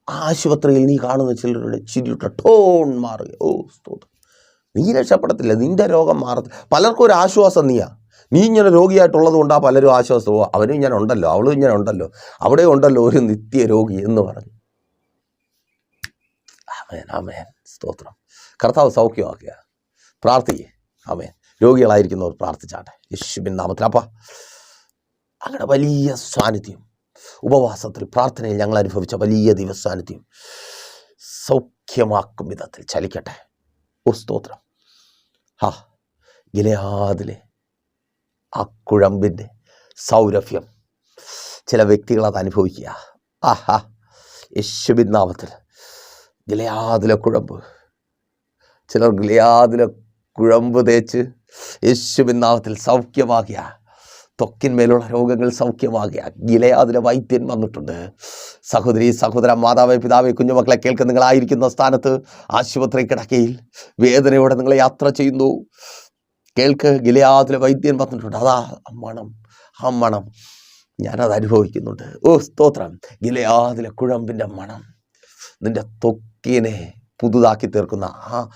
ആശുപത്രിയിൽ നീ കാണുന്ന ചിലരുടെ ചിരിയുടെ ടോൺ മാറുക ഓ സ്തോത്രം. നീ രക്ഷപ്പെടത്തില്ല. നിന്റെ രോഗം മാറത്തില്ല പലർക്കും ഒരു ആശ്വാസം നീയാ. നീ ഇങ്ങനെ രോഗിയായിട്ടുള്ളത് ആ പലരും ആശ്വാസം. ഓ അവനും ഇങ്ങനെ ഉണ്ടല്ലോ. അവളും ഇങ്ങനെ ഉണ്ടല്ലോ. അവിടെ ഉണ്ടല്ലോ ഒരു നിത്യ രോഗി എന്ന് പറഞ്ഞു. ആമേൻ ആമേൻ. സ്തോത്രം. കർത്താവ് സൗഖ്യമാക്കുക. പ്രാർത്ഥിക്കേ. ആമേൻ. രോഗികളായിരിക്കുന്നവർ പ്രാർത്ഥിച്ചാട്ടെ. യേശുബിൻ നാമത്തിൽ. അപ്പ അങ്ങനെ വലിയ സാന്നിധ്യം. ഉപവാസത്തിൽ പ്രാർത്ഥനയിൽ ഞങ്ങൾ അനുഭവിച്ച വലിയ ദിവസാന്നിധ്യം സൗഖ്യമാക്കും വിധത്തിൽ ചലിക്കട്ടെ. ഒരു സ്തോത്രം. ഹാ ഗിലയാദിലെ ആ കുഴമ്പിന്റെ സൗരഭ്യം. ചില വ്യക്തികൾ അത് അനുഭവിക്കുക. ആഹാ യേശുവിൻ നാമത്തിൽ ഗിലയാദിലെ കുഴമ്പ്. ചിലർ ഗിലയാദിലെ കുഴമ്പ് തേച്ച് യേശുവിൻ നാമത്തിൽ സൗഖ്യമാകിയ ത്വക്കിന്മേലുള്ള രോഗങ്ങൾ സൗഖ്യമാകിയ ഗിലയാദിലെ വൈദ്യൻ വന്നിട്ടുണ്ട്. സഹോദരി സഹോദര മാതാവ് പിതാവേ കുഞ്ഞുമക്കളെ കേൾക്കുന്ന നിങ്ങളായിരിക്കുന്ന സ്ഥാനത്ത് ആശുപത്രി കിടക്കയിൽ വേദനയോടെ നിങ്ങൾ യാത്ര ചെയ്യുന്നു. കേൾക്ക് ഗിലയാദിലെ വൈദ്യൻ വന്നിട്ടുണ്ട്. അതാ മണം ആ മണം. ഞാനത് അനുഭവിക്കുന്നുണ്ട്. ഓ സ്തോത്രം. ഗിലയാദിലെ കുഴമ്പിന്റെ മണം. നിന്റെ ത്വക്കിനെ പുതുതാക്കി തീർക്കുന്ന ആ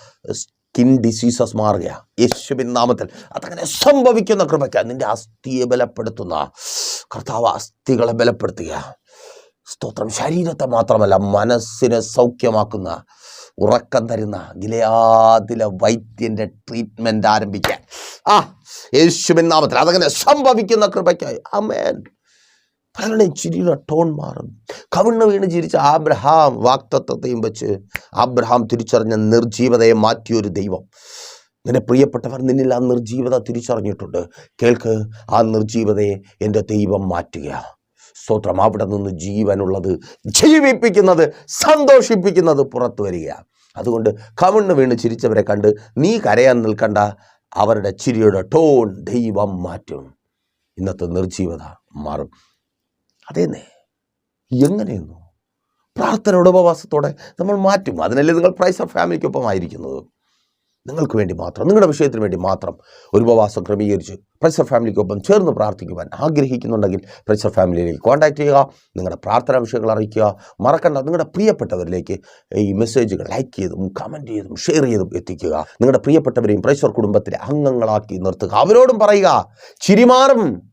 സ്കിൻ ഡിസീസസ് മാറുക യേശുവിൻ നാമത്തിൽ. അതങ്ങനെ സംഭവിക്കുന്ന കൃപയ്ക്ക് നിന്റെ അസ്ഥിയെ ബലപ്പെടുത്തുന്ന. കർത്താവ് അസ്ഥികളെ ബലപ്പെടുത്തുക. സ്തോത്രം. ശരീരത്തെ മാത്രമല്ല മനസ്സിനെ സൗഖ്യമാക്കുന്ന ഉറക്കം തരുന്ന ഗിലയാദിലെ വൈദ്യന്റെ ട്രീറ്റ്മെന്റ് ആരംഭിക്കാൻ. ആ യേശുവിൻ നാമത്തിൽ. അതങ്ങനെ സംഭവിക്കുന്ന കൃപയ്ക്കായി. അമേൻ പലരുടെയും ചിരിയുടെ ടോൺ മാറും കവിണ്ണ വീണ് ചിരിച്ച ആബ്രഹാം വാക്തത്വത്തെയും വെച്ച് ആബ്രഹാം തിരിച്ചറിഞ്ഞ നിർജീവതയെ മാറ്റിയൊരു ദൈവം. നിന്റെ പ്രിയപ്പെട്ടവർ നിന്നിൽ ആ നിർജീവത തിരിച്ചറിഞ്ഞിട്ടുണ്ട്. കേൾക്ക് ആ നിർജീവതയെ എന്റെ ദൈവം മാറ്റുക. സ്തോത്രം. അവിടെ നിന്ന് ജീവനുള്ളത് ജീവിപ്പിക്കുന്നത് സന്തോഷിപ്പിക്കുന്നത് പുറത്തു വരിക. അതുകൊണ്ട് കവിണ്ണ് വീണ് ചിരിച്ചവരെ കണ്ട് നീ കരയാൻ നിൽക്കണ്ട. അവരുടെ ചിരിയുടെ ടോൺ ദൈവം മാറ്റും. ഇന്നത്തെ നിർജീവത മാറും. അതേന്നേ. എങ്ങനെയെന്നു. പ്രാർത്ഥനയുടെ ഉപവാസത്തോടെ നമ്മൾ മാറ്റും. അതിനല്ലേ നിങ്ങൾ പ്രൈസ് ഓഫ് ഫാമിലിക്കൊപ്പം ആയിരിക്കുന്നത്. നിങ്ങൾക്ക് വേണ്ടി മാത്രം നിങ്ങളുടെ വിഷയത്തിന് വേണ്ടി മാത്രം ഒരു ഉപവാസം ക്രമീകരിച്ച് പ്രൈസർ ഫാമിലിക്കൊപ്പം ചേർന്ന് പ്രാർത്ഥിക്കുവാൻ ആഗ്രഹിക്കുന്നുണ്ടെങ്കിൽ പ്രൈസർ ഫാമിലിയിലേക്ക് കോൺടാക്ട് ചെയ്യുക നിങ്ങളുടെ പ്രാർത്ഥന വിഷയങ്ങൾ അറിയിക്കുക മറക്കണ്ട നിങ്ങളുടെ പ്രിയപ്പെട്ടവരിലേക്ക് ഈ മെസ്സേജുകൾ ലൈക്ക് ചെയ്തും കമന്റ് ചെയ്തും ഷെയർ ചെയ്തും എത്തിക്കുക. നിങ്ങളുടെ പ്രിയപ്പെട്ടവരെയും പ്രൈസർ കുടുംബത്തിലെ അംഗങ്ങളാക്കി നിർത്തുക. അവരോടും പറയുക ചിരിമാറും.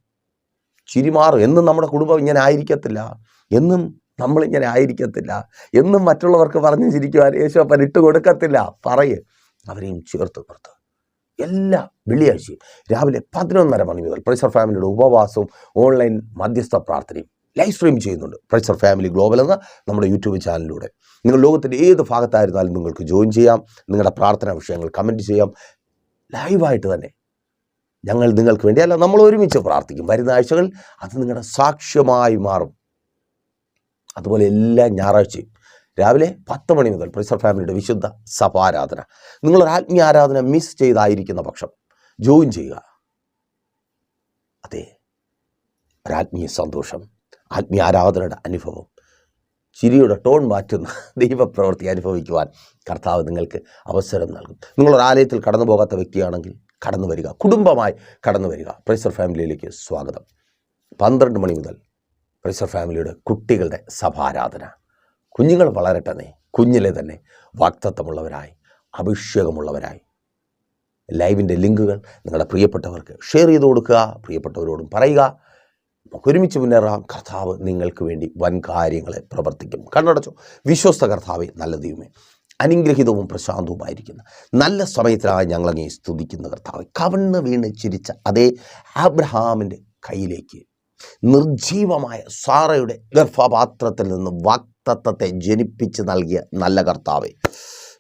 ചിരിമാറും. എന്നും നമ്മുടെ കുടുംബം ഇങ്ങനെ ആയിരിക്കത്തില്ല. എന്നും നമ്മളിങ്ങനെ ആയിരിക്കത്തില്ല. എന്നും മറ്റുള്ളവർക്ക് പറഞ്ഞ് ചിരിക്കുവാൻ യേശുപ്പൻ ഇട്ട് കൊടുക്കത്തില്ല. പറയ്. അവരെയും ചേർത്ത് നിർത്തുക എല്ലാ വെള്ളിയാഴ്ചയും രാവിലെ പതിനൊന്നര മണി മുതൽ പ്രൈസർ ഫാമിലിയുടെ ഉപവാസവും ഓൺലൈൻ മധ്യസ്ഥ പ്രാർത്ഥനയും ലൈവ് സ്ട്രീം ചെയ്യുന്നുണ്ട്. പ്രൈസർ ഫാമിലി ഗ്ലോബൽ എന്ന നമ്മുടെ യൂട്യൂബ് ചാനലിലൂടെ. നിങ്ങൾ ലോകത്തിന്റെ ഏത് ഭാഗത്തായിരുന്നാലും നിങ്ങൾക്ക് ജോയിൻ ചെയ്യാം. നിങ്ങളുടെ പ്രാർത്ഥനാ വിഷയങ്ങൾ കമന്റ് ചെയ്യാം. ലൈവായിട്ട് തന്നെ ഞങ്ങൾ നിങ്ങൾക്ക് വേണ്ടി അല്ല നമ്മൾ ഒരുമിച്ച് പ്രാർത്ഥിക്കും. വരുന്ന ആഴ്ചകൾ അത് നിങ്ങളുടെ സാക്ഷ്യമായി മാറും. അതുപോലെ എല്ലാ ഞായറാഴ്ചയും രാവിലെ പത്ത് മണി മുതൽ പ്രിസർ ഫാമിലിയുടെ വിശുദ്ധ സഭാരാധന. നിങ്ങളൊരു ആത്മീയ ആരാധന മിസ് ചെയ്തായിരിക്കുന്ന പക്ഷം ജോയിൻ ചെയ്യുക. അതെ ഒരാത്മീയ സന്തോഷം ആത്മീയ ആരാധനയുടെ അനുഭവം ചിരിയുടെ ടോൺ മാറ്റുന്ന ദൈവപ്രവൃത്തി അനുഭവിക്കുവാൻ കർത്താവ് നിങ്ങൾക്ക് അവസരം നൽകും. നിങ്ങളൊരു ആലയത്തിൽ കടന്നു പോകാത്ത വ്യക്തിയാണെങ്കിൽ കടന്നു വരിക കുടുംബമായി കടന്നു വരിക പ്രൈസർ ഫാമിലിയിലേക്ക് സ്വാഗതം. പന്ത്രണ്ട് മണി മുതൽ പ്രൈസർ ഫാമിലിയുടെ കുട്ടികളുടെ സഭാരാധന. കുഞ്ഞുങ്ങൾ വളരട്ടെ കുഞ്ഞിലെ തന്നെ വാക്തത്വമുള്ളവരായി അഭിഷേകമുള്ളവരായി. ലൈവിന്റെ ലിങ്കുകൾ നിങ്ങളുടെ പ്രിയപ്പെട്ടവർക്ക് ഷെയർ ചെയ്ത് കൊടുക്കുക പ്രിയപ്പെട്ടവരോടും പറയുക. നമുക്ക് ഒരുമിച്ച് മുന്നേറാം. കർത്താവ് നിങ്ങൾക്ക് വേണ്ടി വൻ കാര്യങ്ങളെ പ്രവർത്തിക്കും. കണ്ണടച്ചു. വിശ്വസ്ത കർത്താവെ നല്ല ദൈവമേ. അനുഗ്രഹിതവും പ്രശാന്തവുമായിരിക്കുന്ന. നല്ല സമയത്തിലാണ് ഞങ്ങളങ്ങേ സ്തുതിക്കുന്ന കർത്താവ്. കവണ്ണ് വീണ് ചിരിച്ച അതേ ആബ്രഹാമിന്റെ കയ്യിലേക്ക് നിർജീവമായ സാറയുടെ ഗർഭപാത്രത്തിൽ നിന്ന് വാക്തത്വത്തെ ജനിപ്പിച്ച് നൽകിയ നല്ല കർത്താവെ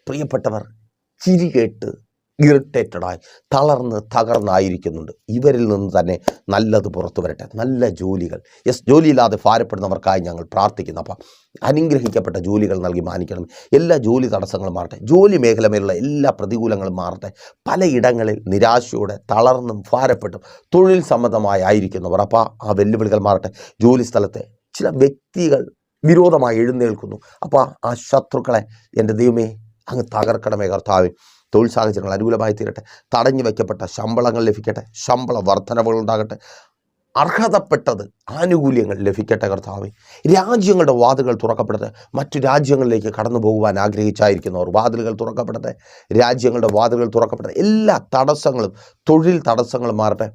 പ്രിയപ്പെട്ടവർ ചിരി കേട്ട് ഇറിറ്റേറ്റഡായി തളർന്ന് തകർന്നായിരിക്കുന്നുണ്ട്. ഇവരിൽ നിന്ന് തന്നെ നല്ലത് പുറത്തു വരട്ടെ. നല്ല ജോലികൾ. യെസ് ജോലിയില്ലാതെ ഭാരപ്പെടുന്നവർക്കായി ഞങ്ങൾ പ്രാർത്ഥിക്കുന്നു. അപ്പം അനുഗ്രഹിക്കപ്പെട്ട ജോലികൾ നൽകി മാനിക്കണം. എല്ലാ ജോലി തടസ്സങ്ങളും മാറട്ടെ. ജോലി മേഖല മേലുള്ള എല്ലാ പ്രതികൂലങ്ങളും മാറട്ടെ. പലയിടങ്ങളിൽ നിരാശയോടെ തളർന്നും ഭാരപ്പെട്ടും തൊഴിൽ സംബന്ധമായി ആയിരിക്കുന്നവർ അപ്പോൾ ആ വെല്ലുവിളികൾ മാറട്ടെ. ജോലി സ്ഥലത്തെ ചില വ്യക്തികൾ വിരോധമായി എഴുന്നേൽക്കുന്നു. അപ്പോൾ ആ ശത്രുക്കളെ എന്റെ ദൈവമേ അങ്ങ് തകർക്കണമേ കർത്താവേ. തൊഴിൽ സാഹചര്യങ്ങൾ അനുകൂലമായി തീരട്ടെ. തടഞ്ഞു വയ്ക്കപ്പെട്ട ശമ്പളങ്ങൾ ലഭിക്കട്ടെ. ശമ്പള വർധനവുകൾ ഉണ്ടാകട്ടെ. അർഹതപ്പെട്ടത് ആനുകൂല്യങ്ങൾ ലഭിക്കട്ടെ കർത്താവ്. രാജ്യങ്ങളുടെ വാതിലുകൾ തുറക്കപ്പെടട്ടെ. മറ്റു രാജ്യങ്ങളിലേക്ക് കടന്നു പോകുവാൻ ആഗ്രഹിച്ചായിരിക്കുന്നവർ വാതിലുകൾ തുറക്കപ്പെടട്ടെ. രാജ്യങ്ങളുടെ വാതിലുകൾ തുറക്കപ്പെടട്ടെ. എല്ലാ തടസ്സങ്ങളും തൊഴിൽ തടസ്സങ്ങളും മാറട്ടെ.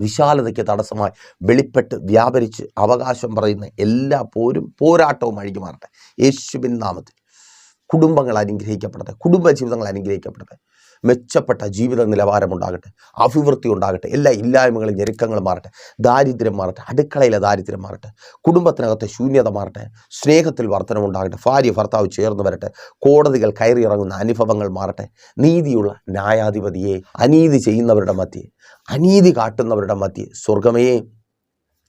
വിശാലതയ്ക്ക് തടസ്സമായി വെളിപ്പെട്ട് വ്യാപരിച്ച് അവകാശം പറയുന്ന എല്ലാ പോരും പോരാട്ടവും അഴിഞ്ഞു മാറട്ടെ. യേശുവിൻ നാമത്തിൽ കുടുംബങ്ങൾ അനുഗ്രഹിക്കപ്പെടട്ടെ കുടുംബ ജീവിതങ്ങൾ അനുഗ്രഹിക്കപ്പെടട്ടെ. മെച്ചപ്പെട്ട ജീവിത നിലവാരമുണ്ടാകട്ടെ അഭിവൃദ്ധി ഉണ്ടാകട്ടെ എല്ലാ ഇല്ലായ്മകളും ഞെരുക്കങ്ങളും മാറട്ടെ ദാരിദ്ര്യം മാറട്ടെ അടുക്കളയിലെ ദാരിദ്ര്യം മാറട്ടെ കുടുംബത്തിനകത്തെ ശൂന്യത മാറട്ടെ സ്നേഹത്തിൽ വർധനമുണ്ടാകട്ടെ ഭാര്യ ഭർത്താവ് ചേർന്ന് വരട്ടെ കോടതികൾ കയറിയിറങ്ങുന്ന അനുഭവങ്ങൾ മാറട്ടെ നീതിയുള്ള ന്യായാധിപതിയെ അനീതി ചെയ്യുന്നവരുടെ മധ്യേ അനീതി കാട്ടുന്നവരുടെ മധ്യേ സ്വർഗമേ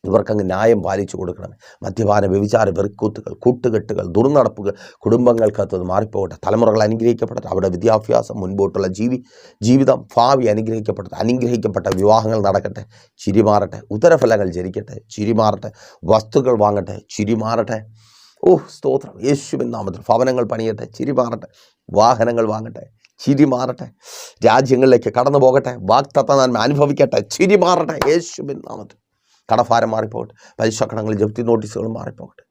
ഇവർക്കങ്ങ് ന്യായം പാലിച്ചു കൊടുക്കണം. മദ്യപാന വ്യഭിചാര വെറുക്കൂത്തുകൾ കൂട്ടുകെട്ടുകൾ ദുർനടപ്പുകൾ കുടുംബങ്ങൾക്കകത്ത് മാറിപ്പോകട്ടെ. തലമുറകൾ അനുഗ്രഹിക്കപ്പെടട്ടെ അവിടെ വിദ്യാഭ്യാസം മുൻപോട്ടുള്ള ജീവി ജീവിതം ഭാവി അനുഗ്രഹിക്കപ്പെടട്ടെ അനുഗ്രഹിക്കപ്പെട്ട വിവാഹങ്ങൾ നടക്കട്ടെ. ചിരിമാറട്ടെ ഉത്തരഫലങ്ങൾ ജനിക്കട്ടെ ചിരിമാറട്ടെ വസ്തുക്കൾ വാങ്ങട്ടെ. ചിരിമാറട്ടെ ഓ സ്തോത്രം. യേശുവിൻ നാമത്തിൽ ഭവനങ്ങൾ പണിയട്ടെ. ചിരിമാറട്ടെ വാഹനങ്ങൾ വാങ്ങട്ടെ. ചിരി മാറട്ടെ. രാജ്യങ്ങളിലേക്ക് കടന്നു പോകട്ടെ വാക്തത്വ നന്മ അനുഭവിക്കട്ടെ. ചിരി മാറട്ടെ. യേശുവിൻ നാമത്തിൽ. കടഭാരം മാറിപ്പോകട്ടെ. പലിശക്കടങ്ങൾ ജപ്തി നോട്ടീസുകൾ മാറിപ്പോകട്ടെ.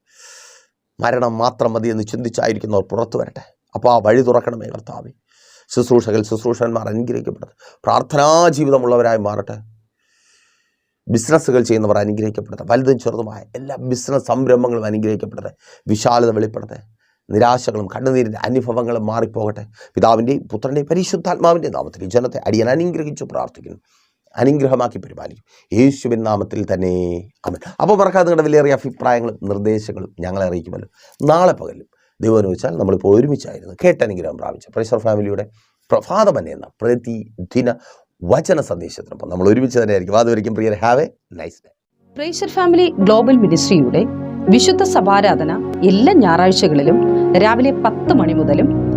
മരണം മാത്രം മതി എന്ന് ചിന്തിച്ചായിരിക്കുന്നവർ പുറത്തു വരട്ടെ. അപ്പോൾ ആ വഴി തുറക്കണമേ കർത്താവി. ശുശ്രൂഷകൾ ശുശ്രൂഷന്മാർ അനുഗ്രഹിക്കപ്പെടട്ടെ പ്രാർത്ഥനാ ജീവിതമുള്ളവരായി മാറട്ടെ. ബിസിനസ്സുകൾ ചെയ്യുന്നവർ അനുഗ്രഹിക്കപ്പെടട്ടെ വലുതും ചെറുതുമായ എല്ലാ ബിസിനസ് സംരംഭങ്ങളും അനുഗ്രഹിക്കപ്പെടട്ടെ വിശാലത വെളിപ്പെടട്ടെ നിരാശകളും കണ്ണുനീരിന്റെ അനുഭവങ്ങളും മാറിപ്പോകട്ടെ. പിതാവിന്റെയും പുത്രന്റെയും പരിശുദ്ധാത്മാവിന്റെയും നാമത്തിൽ ജനത്തെ അടിയൻ അനുഗ്രഹിച്ചു പ്രാർത്ഥിക്കുന്നു. അനുഗ്രഹമാക്കി പരിപാലിക്കും. യേശുവിൻ നാമത്തിൽ തന്നെ അമൻ അപ്പോൾ മറക്കാതെ നിങ്ങളുടെ വിലയേറിയ അഭിപ്രായങ്ങളും നിർദ്ദേശങ്ങളും ഞങ്ങളെ അറിയിക്കുമല്ലോ. നാളെ പകലും ദൈവം വെച്ചാൽ നമ്മളിപ്പോൾ ഒരുമിച്ചായിരുന്നു കേട്ട കേട്ടനുഗ്രഹം പ്രാപിച്ച പ്രൈസർ ഫാമിലിയുടെ പ്രഭാതം എന്ന പ്രതിദിന വചന സന്ദേശത്തിനൊപ്പം നമ്മൾ ഒരുമിച്ച് തന്നെ ആയിരിക്കും prior have a nice day prayer family global മിനിസ്ട്രിയുടെ വിശുദ്ധ സഭാരാധന എല്ലാ ഞായറാഴ്ചകളിലും രാവിലെ പത്ത് മണി മുതലും